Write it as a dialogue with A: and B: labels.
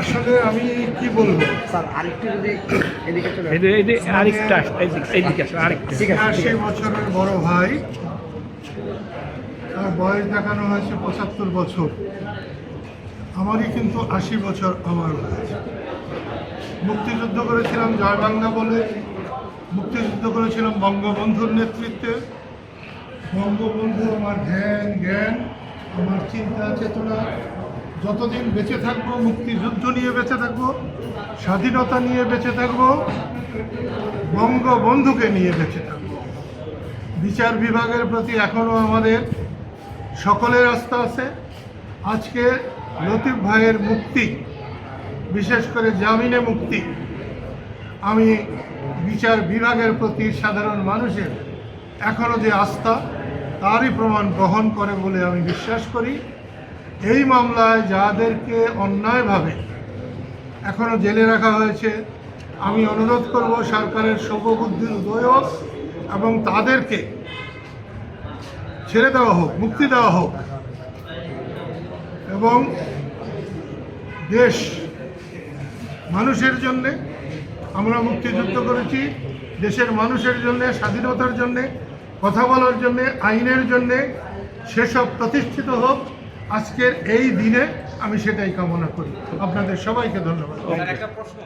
A: আসলে আমি কি বলব?
B: স্যার আরেকটু যদি এদিকে চলে
C: এই যে এই যে আরেকটা এইদিকে আরেকটা।
B: ঠিক আছে
A: আশি বছরের বড় ভাই তার বয়স দেখানো হয়েছে পঁচাত্তর বছর। আমারই কিন্তু আশি বছর আমার বয়স। মুক্তিযুদ্ধ করেছিলাম জয় বাংলা বলে মুক্তিযুদ্ধ করেছিলাম বঙ্গবন্ধুর নেতৃত্বে। বঙ্গবন্ধু আমার ধ্যান জ্ঞান আমার চিন্তা চেতনা যতদিন বেঁচে থাকব, মুক্তিযুদ্ধ নিয়ে বেঁচে থাকব, স্বাধীনতা নিয়ে বেঁচে থাকব, বঙ্গবন্ধুকে নিয়ে বেঁচে থাকব। বিচার বিভাগের প্রতি এখনও আমাদের সকলের আস্থা আছে। আজকে লতিফ ভাইয়ের মুক্তি, বিশেষ করে জামিনে মুক্তি, আমি বিচার বিভাগের প্রতি সাধারণ মানুষের এখনও যে আস্থা, তারই প্রমাণ বহন করে বলে আমি বিশ্বাস করি। এই মামলায় যাদেরকে অন্যায়ভাবে এখনও জেলে রাখা হয়েছে, আমি অনুরোধ করব সরকারের শুভবুদ্ধির উদয় এবং তাদেরকে ছেড়ে দেওয়া হোক, মুক্তি দেওয়া হোক এবং দেশ মানুষের জন্যে, আমরা মুক্তিযুদ্ধ করেছি, দেশের মানুষের জন্যে, স্বাধীনতার জন্যে, কথা বলার জন্যে, আইনের জন্যে, সেসব প্রতিষ্ঠিত হোক আজকের এই দিনে আমি সেটাই কামনা করি। আপনাদের সবাইকে ধন্যবাদ।
D: একটা প্রশ্ন।